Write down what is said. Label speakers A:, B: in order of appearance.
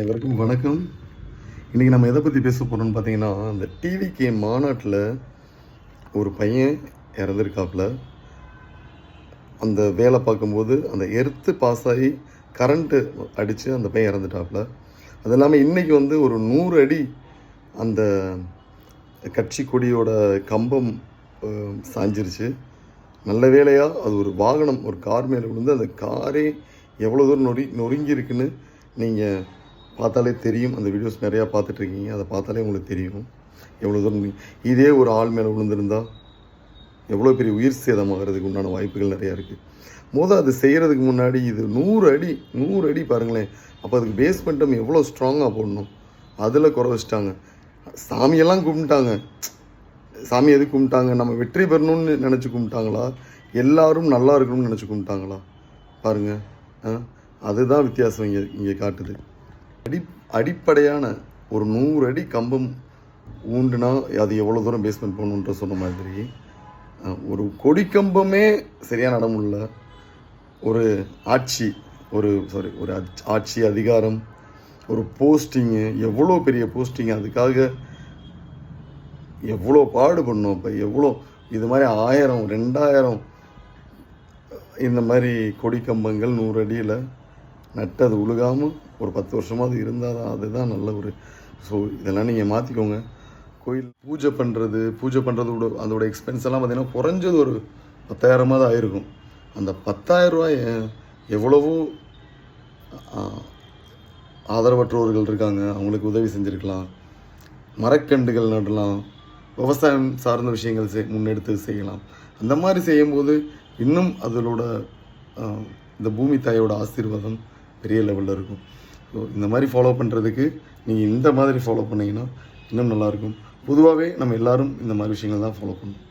A: எல்லோருக்கும் வணக்கம். இன்றைக்கி நம்ம எதை பற்றி பேச போகிறோம்னு பார்த்தீங்கன்னா அந்த டிவிகே மாநாட்டில் ஒரு பையன் இறந்துருக்காப்புல. அந்த வேலை பார்க்கும்போது அந்த எர்த்து பாஸ் ஆகி கரண்ட்டு அடித்து அந்த பையன் இறந்துட்டாப்புல. அது இல்லாமல் இன்றைக்கி வந்து ஒரு நூறு அடி அந்த கட்சி கொடியோட கம்பம் சாஞ்சிருச்சு. நல்ல வேளையாக அது ஒரு வாகனம் ஒரு கார் மேலே விழுந்து அந்த காரே எவ்வளோ தூரம் நொறி நொறுங்கி இருக்குன்னு நீங்கள் பார்த்தாலே தெரியும். அந்த வீடியோஸ் நிறையா பார்த்துட்ருக்கீங்க அதை பார்த்தாலே உங்களுக்கு தெரியும். எவ்வளோ தூரம் இதே ஒரு ஆள் மேலே விழுந்திருந்தால் எவ்வளோ பெரிய உயிர் சேதமாகிறதுக்கு உண்டான வாய்ப்புகள் நிறையா இருக்குது மொதல் அது செய்கிறதுக்கு முன்னாடி இது நூறு அடி நூறு அடி பாருங்களேன். அப்போ அதுக்கு பேஸ்மெண்ட்டம் எவ்வளோ ஸ்ட்ராங்காக போடணும். அதில் குறை வச்சிட்டாங்க. சாமியெல்லாம் கும்பிட்டாங்க. சாமி எது கும்பிட்டாங்க? நம்ம வெற்றி பெறணும்னு நினச்சி கும்பிட்டாங்களா? எல்லாரும் நல்லா இருக்கணும்னு நினச்சி கும்பிட்டாங்களா? பாருங்கள் ஆ? அதுதான் வித்தியாசம் இங்கே இங்கே காட்டுது. அடி அடிப்படையான ஒரு நூறு அடி கம்பம் ஊண்டுனா அது எவ்வளோ தூரம் பேஸ்மெண்ட் போகணுன்ற சொன்ன மாதிரி ஒரு கொடி கம்பமே சரியான முடியல ஒரு ஆட்சி ஒரு சாரி ஒரு ஆட்சி- ஆட்சி அதிகாரம் ஒரு போஸ்டிங்கு எவ்வளோ பெரிய போஸ்டிங் அதுக்காக எவ்வளோ பாடு இப்போ எவ்வளோ இது மாதிரி ஆயிரம் ரெண்டாயிரம் இந்த மாதிரி கொடி கம்பங்கள் நூறு அடியில் நட்டது உழுகாமல் ஒரு பத்து வருஷமாவது இருந்தால் தான் அதுதான் நல்ல ஒரு ஸோ இதெல்லாம் நீங்கள் மாற்றிக்கோங்க கோயில் பூஜை பண்ணுறது பூஜை பண்ணுறதோட அதோட எக்ஸ்பென்ஸ் எல்லாம் பார்த்திங்கன்னா குறைஞ்சது ஒரு பத்தாயிரமாக தான் ஆயிருக்கும். அந்த பத்தாயிரம் ரூபாய் எவ்வளவோ ஆதரவற்றோர்கள் இருக்காங்க. அவங்களுக்கு உதவி செஞ்சுருக்கலாம். மரக்கன்றுகள் நடலாம். விவசாயம் சார்ந்த விஷயங்கள் செய் முன்னெடுத்து செய்யலாம். அந்த மாதிரி செய்யும்போது இன்னும் அதனோட இந்த பூமி தாயோட ஆசீர்வாதம் பெரிய லெவலில் இருக்கும். ஸோ இந்த மாதிரி ஃபாலோ பண்ணுறதுக்கு நீங்கள் இந்த மாதிரி ஃபாலோ பண்ணிங்கன்னா இன்னும் நல்லாயிருக்கும் பொதுவாகவே நம்ம எல்லாரும் இந்த மாதிரி விஷயங்கள் தான் ஃபாலோ பண்ணணும்.